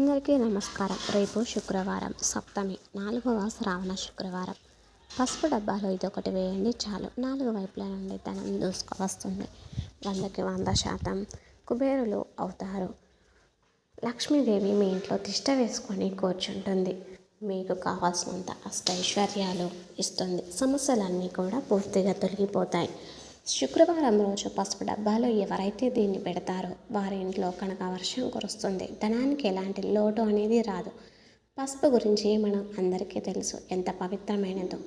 అందరికీ నమస్కారం. రేపు శుక్రవారం సప్తమి నాలుగవ శ్రావణ శుక్రవారం. పసుపు డబ్బాలో ఇది ఒకటి వేయండి చాలు. నాలుగు వైపుల నుండి ధనం దూసుకు వస్తుంది. వందకి వంద శాతం కుబేరులు అవుతారు. లక్ష్మీదేవి మీ ఇంట్లో తిష్ట వేసుకొని కూర్చుంటుంది. మీకు కావాల్సినంత అష్టైశ్వర్యాలు ఇస్తుంది. సమస్యలన్నీ కూడా పూర్తిగా తొలగిపోతాయి. శుక్రవారం రోజు పసుపు డబ్బాలో ఎవరైతే దీన్ని పెడతారో వారి ఇంట్లో కనుక వర్షం కురుస్తుంది. ధనానికి ఎలాంటి లోటు అనేది రాదు. పసుపు గురించి మనం అందరికీ తెలుసు. ఎంత పవిత్రమైనదో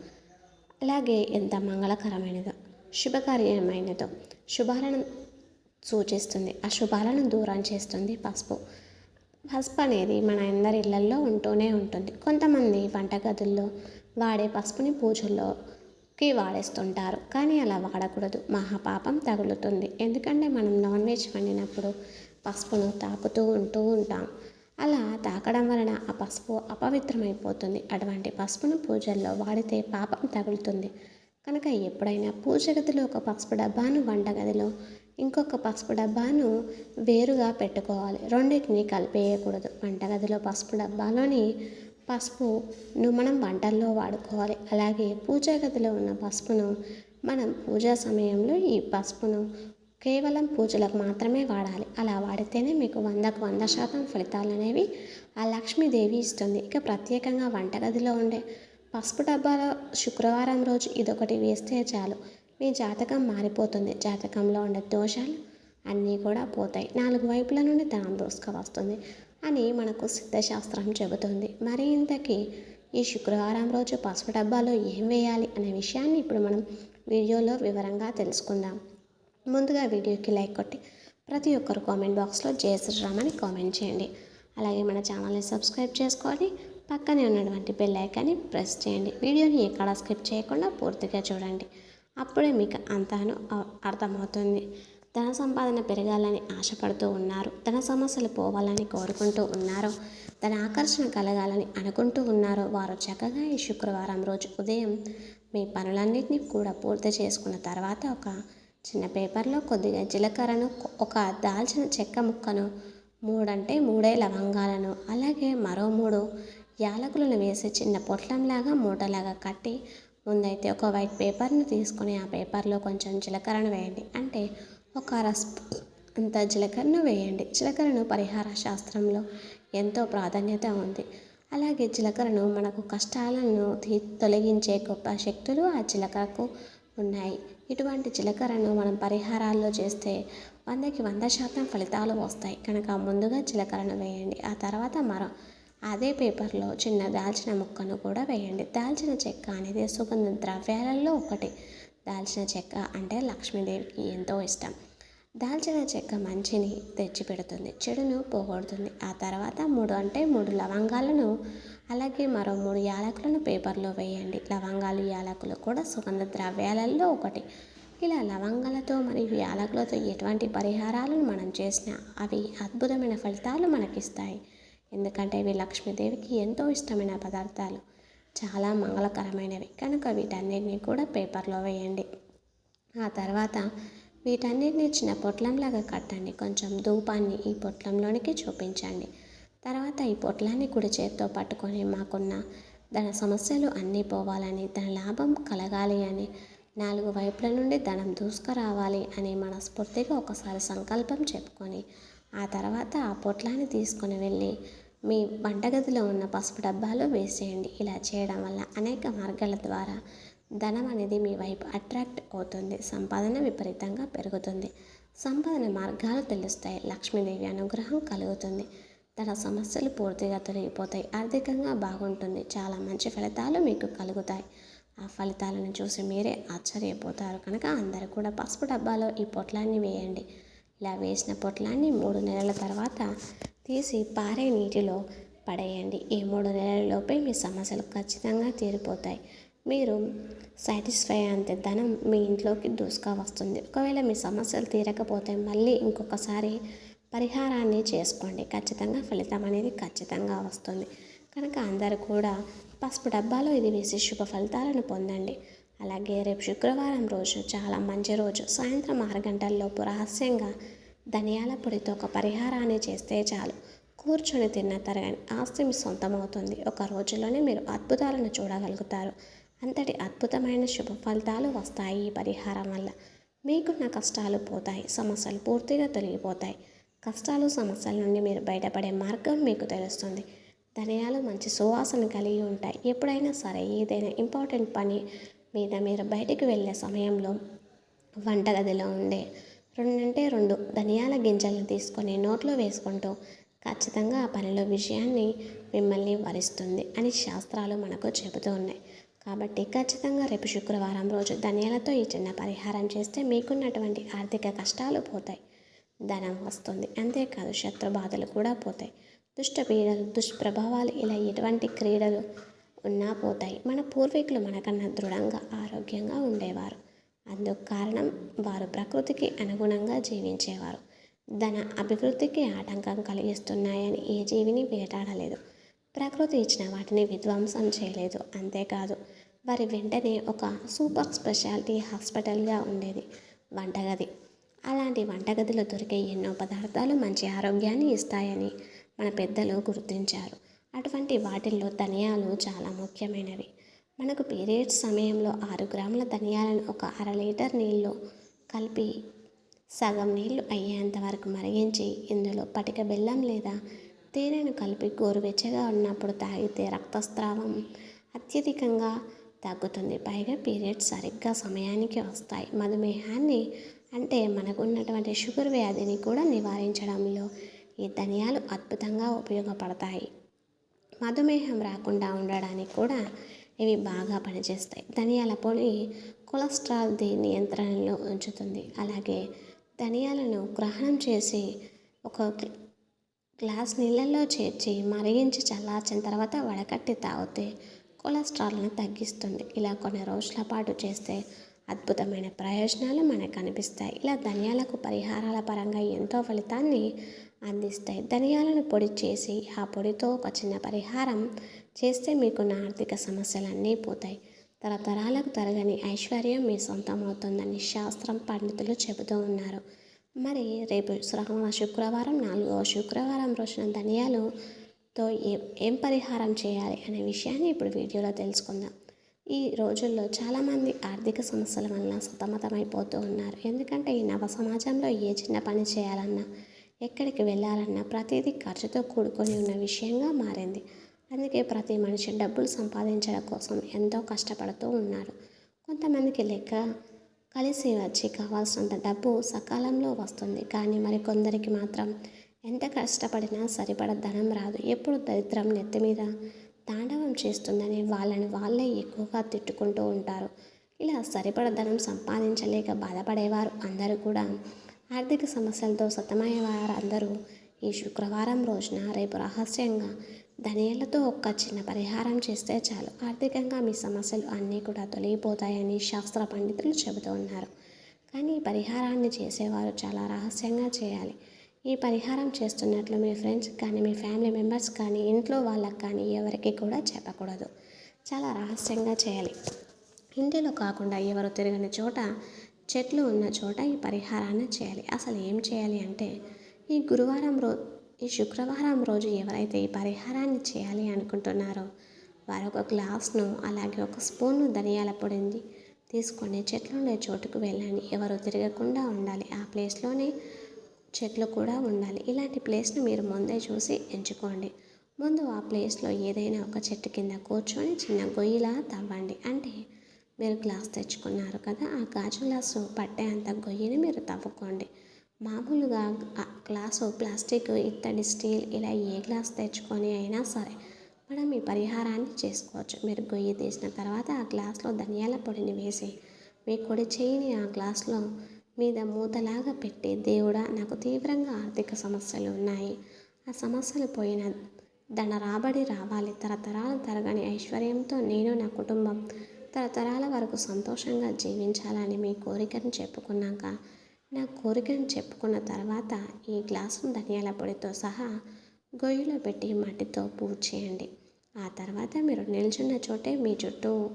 అలాగే ఎంత మంగళకరమైనదో శుభకార్యమైనదో శుభాలను సూచిస్తుంది. ఆ శుభాలను దూరం చేస్తుంది పసుపు. పసుపు అనేది మన అందరి ఇళ్ళల్లో ఉంటూనే ఉంటుంది. కొంతమంది వంటగదుల్లో వాడే పసుపుని పూజల్లో కి వాడేస్తుంటారు. కానీ అలా వాడకూడదు. మహాపాపం తగులుతుంది. ఎందుకంటే మనం నాన్ వెజ్ వండినప్పుడు పసుపును తాకుతూ ఉంటూ ఉంటాం. అలా తాకడం వలన ఆ పసుపు అపవిత్రమైపోతుంది. అటువంటి పసుపును పూజల్లో వాడితే పాపం తగులుతుంది. కనుక ఎప్పుడైనా పూజ గదిలో ఒక పసుపు డబ్బాను వంటగదిలో ఇంకొక పసుపు డబ్బాను వేరుగా పెట్టుకోవాలి. రెండింటిని కలిపేయకూడదు. వంటగదిలో పసుపు డబ్బాలోని పసుపును మనం వంటల్లో వాడుకోవాలి. అలాగే పూజా గదిలో ఉన్న పసుపును మనం పూజా సమయంలో ఈ పసుపును కేవలం పూజలకు మాత్రమే వాడాలి. అలా వాడితేనే మీకు వందకు వంద శాతం ఫలితాలు అనేవి ఆ లక్ష్మీదేవి ఇస్తుంది. ఇక ప్రత్యేకంగా వంటగదిలో ఉండే పసుపు డబ్బాలో శుక్రవారం రోజు ఇదొకటి వేస్తే చాలు. మీ జాతకం మారిపోతుంది. జాతకంలో ఉండే దోషాలు అన్నీ కూడా పోతాయి. నాలుగు వైపుల నుండి ధనం దోసుక వస్తుంది. అని మనకు సిద్ధశాస్త్రం చెబుతుంది. మరి ఇంతకీ ఈ శుక్రవారం రోజు పసుపు డబ్బాలో ఏం వేయాలి అనే విషయాన్ని ఇప్పుడు మనం వీడియోలో వివరంగా తెలుసుకుందాం. ముందుగా వీడియోకి లైక్ కొట్టి ప్రతి ఒక్కరు కామెంట్ బాక్స్లో జయ శ్రీరామ్ అని కామెంట్ చేయండి. అలాగే మన ఛానల్ని సబ్స్క్రైబ్ చేసుకొని పక్కనే ఉన్నటువంటి బెల్ ఐకాన్ని ప్రెస్ చేయండి. వీడియోని ఎక్కడ స్కిప్ చేయకుండా పూర్తిగా చూడండి. అప్పుడే మీకు అంతాను అర్థమవుతుంది. ధన సంపాదన పెరగాలని ఆశపడుతూ ఉన్నారు. ధన సమస్యలు పోవాలని కోరుకుంటూ ఉన్నారు. ధన ఆకర్షణ కలగాలని అనుకుంటూ ఉన్నారో. వారు చక్కగా ఈ శుక్రవారం రోజు ఉదయం మీ పనులన్నింటినీ కూడా పూర్తి చేసుకున్న తర్వాత ఒక చిన్న పేపర్లో కొద్దిగా జీలకర్రను ఒక దాల్చిన చెక్క ముక్కను మూడంటే మూడే లవంగాలను అలాగే మరో మూడు యాలకులను వేసి చిన్న పొట్లంలాగా మూటలాగా కట్టి ముందైతే ఒక వైట్ పేపర్ను తీసుకొని ఆ పేపర్లో కొంచెం జీలకర్రను వేయండి. అంటే ఒక రస్పు అంత జీలకర్రను వేయండి. జీలకర్రను పరిహార శాస్త్రంలో ఎంతో ప్రాధాన్యత ఉంది. అలాగే జీలకర్రను మనకు కష్టాలను తొలగించే గొప్ప శక్తులు ఆ జీలకర్రకు ఉన్నాయి. ఇటువంటి జీలకర్రను మనం పరిహారాల్లో చేస్తే వందకి వంద శాతం ఫలితాలు వస్తాయి. కనుక ముందుగా జీలకర్రను వేయండి. ఆ తర్వాత మరో అదే పేపర్లో చిన్న దాల్చిన ముక్కను కూడా వేయండి. దాల్చిన చెక్క అనేది సుగంధ ద్రవ్యాలలో ఒకటి. దాల్చిన చెక్క అంటే లక్ష్మీదేవికి ఎంతో ఇష్టం. దాల్చిన చెక్క మంచిని తెచ్చిపెడుతుంది చెడును పోగొడుతుంది. ఆ తర్వాత మూడు అంటే మూడు లవంగాలను అలాగే మరో మూడు యాలకులను పేపర్లో వేయండి. లవంగాలు యాలకులు కూడా సుగంధ ద్రవ్యాలలో ఒకటి. ఇలా లవంగాలతో మరియు యాలకులతో ఎటువంటి పరిహారాలను మనం చేసినా అవి అద్భుతమైన ఫలితాలు మనకిస్తాయి. ఎందుకంటే ఇవి లక్ష్మీదేవికి ఎంతో ఇష్టమైన పదార్థాలు. చాలా మంగళకరమైనవి. కనుక వీటన్నిటిని కూడా పేపర్లో వేయండి. ఆ తర్వాత వీటన్నిటిని చిన్న పొట్లంలాగా కట్టండి. కొంచెం ధూపాన్ని ఈ పొట్లంలోనికి చూపించండి. తర్వాత ఈ పొట్లాన్ని కుడి చేతితో పట్టుకొని మాకున్న ధన సమస్యలు అన్నీ పోవాలని ధన లాభం కలగాలి అని నాలుగు వైపుల నుండి ధనం దూసుకురావాలి అని మనస్ఫూర్తిగా ఒకసారి సంకల్పం చెప్పుకొని ఆ తర్వాత ఆ పొట్లాన్ని తీసుకొని వెళ్ళి మీ వంటగదిలో ఉన్న పసుపు డబ్బాలో వేసేయండి ఇలా చేయడం వల్ల అనేక మార్గాల ద్వారా ధనం అనేది మీ వైపు అట్రాక్ట్ అవుతుంది. సంపాదన విపరీతంగా పెరుగుతుంది. సంపాదన మార్గాలు తెలుస్తాయి. లక్ష్మీదేవి అనుగ్రహం కలుగుతుంది. తన సమస్యలు పూర్తిగా తొలగిపోతాయి. ఆర్థికంగా బాగుంటుంది. చాలా మంచి ఫలితాలు మీకు కలుగుతాయి. ఆ ఫలితాలను చూసి మీరే ఆశ్చర్యపోతారు. కనుక అందరూ కూడా పసుపు డబ్బాలో ఈ పొట్లాన్ని వేయండి. ఇలా వేసిన పొట్లాన్ని మూడు నెలల తర్వాత తీసి పారే నీటిలో పడేయండి. ఈ మూడు నెలలలోపే మీ సమస్యలు ఖచ్చితంగా తీరిపోతాయి. మీరు సాటిస్ఫై అంతే ధనం మీ ఇంట్లోకి దూసుకా వస్తుంది. ఒకవేళ మీ సమస్యలు తీరకపోతే మళ్ళీ ఇంకొకసారి పరిహారాన్ని చేసుకోండి. ఖచ్చితంగా ఫలితం అనేది ఖచ్చితంగా వస్తుంది. కనుక అందరూ కూడా పసుపు డబ్బాలో ఇది వేసి శుభ ఫలితాలను పొందండి. అలాగే రేపు శుక్రవారం రోజు చాలా మంచి రోజు. సాయంత్రం ఆరు గంటల్లోపు రహస్యంగా ధనియాల పొడితో ఒక పరిహారాన్ని చేస్తే చాలు. కూర్చొని తిన్న తరగని ఆస్తి మీ సొంతమవుతుంది. ఒక రోజులోనే మీరు అద్భుతాలను చూడగలుగుతారు. అంతటి అద్భుతమైన శుభ ఫలితాలు వస్తాయి ఈ పరిహారం వల్ల. మీకున్న కష్టాలు పోతాయి. సమస్యలు పూర్తిగా తొలగిపోతాయి. కష్టాలు సమస్యల నుండి మీరు బయటపడే మార్గం మీకు తెలుస్తుంది. ధనియాలు మంచి సువాసన కలిగి ఉంటాయి. ఎప్పుడైనా సరే ఏదైనా ఇంపార్టెంట్ పని మీద మీరు బయటికి వెళ్ళే సమయంలో వంటగదిలో ఉండే రెండంటే రెండు. ధనియాల గింజలను తీసుకొని నోట్లో వేసుకుంటూ ఖచ్చితంగా ఆ పనిలో విజయాన్ని మిమ్మల్ని వరిస్తుంది అని శాస్త్రాలు మనకు చెబుతూ ఉన్నాయి. కాబట్టి ఖచ్చితంగా రేపు శుక్రవారం రోజు ధనియాలతో ఈ చిన్న పరిహారం చేస్తే మీకున్నటువంటి ఆర్థిక కష్టాలు పోతాయి. ధనం వస్తుంది. అంతేకాదు శత్రు బాధలు కూడా పోతాయి. దుష్ట పీడలు దుష్ప్రభావాలు ఇలా ఎటువంటి క్రీడలు ఉన్నా పోతాయి. మన పూర్వీకులు మనకన్నా దృఢంగా ఆరోగ్యంగా ఉండేవారు. అందుకు కారణం వారు ప్రకృతికి అనుగుణంగా జీవించేవారు. ధన అభివృద్ధికి ఆటంకం కలిగిస్తున్నాయని ఏ జీవిని వేటాడలేదు. ప్రకృతి ఇచ్చిన వాటిని విధ్వంసం చేయలేదు. అంతేకాదు వారి వెంటనే ఒక సూపర్ స్పెషాలిటీ హాస్పిటల్గా ఉండేది. వంటగది. అలాంటి వంటగదిలో దొరికే ఎన్నో పదార్థాలు మంచి ఆరోగ్యాన్ని ఇస్తాయని మన పెద్దలు గుర్తించారు. అటువంటి వాటిల్లో ధనియాలు చాలా ముఖ్యమైనవి. మనకు పీరియడ్స్ సమయంలో ఆరు గ్రాముల ధనియాలను ఒక అర లీటర్ నీళ్ళు కలిపి సగం నీళ్ళు అయ్యేంత వరకు మరిగించి ఇందులో పటిక బెల్లం లేదా తేనెను కలిపి గోరువెచ్చగా ఉన్నప్పుడు తాగితే రక్తస్రావం అత్యధికంగా తగ్గుతుంది. పైగా పీరియడ్స్ సరిగ్గా సమయానికి వస్తాయి. మధుమేహాన్ని అంటే మనకున్నటువంటి షుగర్ వ్యాధిని కూడా నివారించడంలో ఈ ధనియాలు అద్భుతంగా ఉపయోగపడతాయి. మధుమేహం రాకుండా ఉండడానికి కూడా ఇవి బాగా పనిచేస్తాయి. ధనియాల పొడి కొలెస్ట్రాల్ది నియంత్రణలో ఉంచుతుంది. అలాగే ధనియాలను గ్రహణం చేసి ఒక గ్లాస్ నీళ్ళల్లో చేర్చి మరిగించి చల్లార్చిన తర్వాత వడకట్టి తాగితే కొలెస్ట్రాల్ను తగ్గిస్తుంది. ఇలా కొన్ని రోజుల పాటు చేస్తే అద్భుతమైన ప్రయోజనాలు మనకు కనిపిస్తాయి ఇలా ధనియాలకు పరిహారాల పరంగా ఎంతో ఫలితాన్ని అందిస్తాయి. ధనియాలను పొడి చేసి ఆ పొడితో ఒక చిన్న పరిహారం చేస్తే మీకున్న ఆర్థిక సమస్యలన్నీ పోతాయి. తరతరాలకు తరగని ఐశ్వర్యం మీ సొంతం అవుతుందని శాస్త్రం పండితులు చెబుతూ ఉన్నారు. మరి రేపు శ్రావణ శుక్రవారం నాలుగవ శుక్రవారం రోజున ధనియాలుతో ఏ ఏం పరిహారం చేయాలి అనే విషయాన్ని ఇప్పుడు వీడియోలో తెలుసుకుందాం. ఈ రోజుల్లో చాలామంది ఆర్థిక సమస్యల వల్ల సతమతమైపోతూ ఉన్నారు. ఎందుకంటే ఈ నవ సమాజంలో ఏ చిన్న పని చేయాలన్నా ఎక్కడికి వెళ్ళాలన్నా ప్రతిదీ ఖర్చుతో కూడుకొని ఉన్న విషయంగా మారింది. అందుకే ప్రతి మనిషి డబ్బులు సంపాదించడం కోసం ఎంతో కష్టపడుతూ ఉన్నారు. కొంతమందికి లెక్క కలిసి వచ్చి కావాల్సినంత డబ్బు సకాలంలో వస్తుంది. కానీ మరి కొందరికి మాత్రం ఎంత కష్టపడినా సరిపడ ధనం రాదు. ఎప్పుడు దరిద్రం నెత్తి మీద తాండవం చేస్తుందని వాళ్ళని వాళ్ళే ఎక్కువగా తిట్టుకుంటూ ఉంటారు. ఇలా సరిపడ ధనం సంపాదించలేక బాధపడేవారు అందరూ కూడా ఆర్థిక సమస్యలతో సతమయ్యేవారు అందరూ ఈ శుక్రవారం రోజున రేపు రహస్యంగా ధనియాలతో ఒక్క చిన్న పరిహారం చేస్తే చాలు. ఆర్థికంగా మీ సమస్యలు అన్నీ కూడా తొలగిపోతాయని శాస్త్ర పండితులు చెబుతూ ఉన్నారు. కానీ ఈ పరిహారాన్ని చేసేవారు చాలా రహస్యంగా చేయాలి. ఈ పరిహారం చేస్తున్నట్లు మీ ఫ్రెండ్స్ కానీ మీ ఫ్యామిలీ మెంబర్స్ కానీ ఇంట్లో వాళ్ళకి కానీ ఎవరికి కూడా చెప్పకూడదు. చాలా రహస్యంగా చేయాలి. ఇంటిలో కాకుండా ఎవరు తిరగని చోట చెట్లు ఉన్న చోట ఈ పరిహారాన్ని చేయాలి. అసలు ఏం చేయాలి అంటే ఈ గురువారం రోజు ఈ శుక్రవారం రోజు ఎవరైతే ఈ పరిహారాన్ని చేయాలి అనుకుంటున్నారో వారు ఒక గ్లాస్ను అలాగే ఒక స్పూన్ను ధనియాల పొడిని తీసుకొని చెట్లు ఉండే చోటుకు వెళ్ళండి. ఎవరు తిరగకుండా ఉండాలి. ఆ ప్లేస్లోనే చెట్లు కూడా ఉండాలి. ఇలాంటి ప్లేస్ను మీరు ముందే చూసి ఎంచుకోండి. ముందు ఆ ప్లేస్లో ఏదైనా ఒక చెట్టు కింద కూర్చొని చిన్న గొయ్యిలా తవ్వండి. అంటే మీరు గ్లాస్ తెచ్చుకున్నారు కదా ఆ గాజు గ్లాసు పట్టే అంత గొయ్యిని మీరు తవ్వుకోండి. మామూలుగా గ్లాసు ప్లాస్టిక్ ఇత్తడి స్టీల్ ఇలా ఏ గ్లాస్ తెచ్చుకొని అయినా సరే మనం ఈ పరిహారాన్ని చేసుకోవచ్చు. మీరు గొయ్యి తీసిన తర్వాత ఆ గ్లాస్లో ధనియాల పొడిని వేసి మీ కుడి చేయిని ఆ గ్లాస్లో మీద మూతలాగా పెట్టి దేవుడా నాకు తీవ్రంగా ఆర్థిక సమస్యలు ఉన్నాయి. ఆ సమస్యలు పోయిన ధన రాబడి రావాలి. తరతరాలు తరగని ఐశ్వర్యంతో నేను నా కుటుంబం తరతరాల వరకు సంతోషంగా జీవించాలని మీ కోరికను చెప్పుకున్నాక నా కోరికను చెప్పుకున్న తర్వాత ఈ గ్లాసు ధనియాల పొడితో సహా గొయ్యిలో పెట్టి మట్టితో పూజ చేయండి. ఆ తర్వాత మీరు నిల్చున్న చోటే మీ చుట్టూ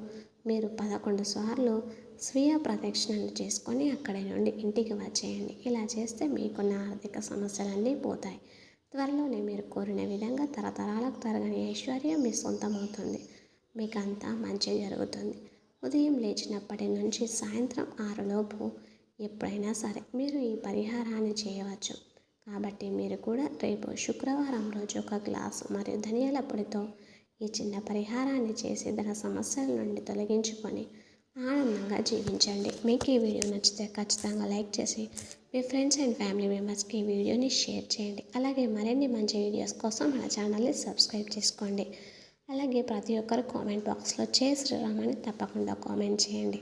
మీరు పదకొండు సార్లు స్వీయ ప్రదక్షిణలు చేసుకొని అక్కడి నుండి ఇంటికి వచ్చేయండి. ఇలా చేస్తే మీకున్న ఆర్థిక సమస్యలన్నీ పోతాయి. త్వరలోనే మీరు కోరిన విధంగా తరతరాలకు తరగని ఐశ్వర్యం మీ సొంతమవుతుంది. మీకు అంతా మంచి జరుగుతుంది. ఉదయం లేచినప్పటి నుంచి సాయంత్రం ఆరులోపు ఎప్పుడైనా సరే మీరు ఈ పరిహారాన్ని చేయవచ్చు. కాబట్టి మీరు కూడా రేపు శుక్రవారం రోజు ఒక గ్లాసు మరియు ధనియాల పొడితో ఈ చిన్న పరిహారాన్ని చేసి ధన సమస్యల నుండి తొలగించుకొని ఆనందంగా జీవించండి. మీకు ఈ వీడియో నచ్చితే ఖచ్చితంగా లైక్ చేసి మీ ఫ్రెండ్స్ అండ్ ఫ్యామిలీ మెంబర్స్కి ఈ వీడియోని షేర్ చేయండి. అలాగే మరిన్ని మంచి వీడియోస్ కోసం మన ఛానల్ని సబ్స్క్రైబ్ చేసుకోండి. అలాగే ప్రతి ఒక్కరు కామెంట్ బాక్స్లో చేసి శ్రీరామ్ తప్పకుండా కామెంట్ చేయండి.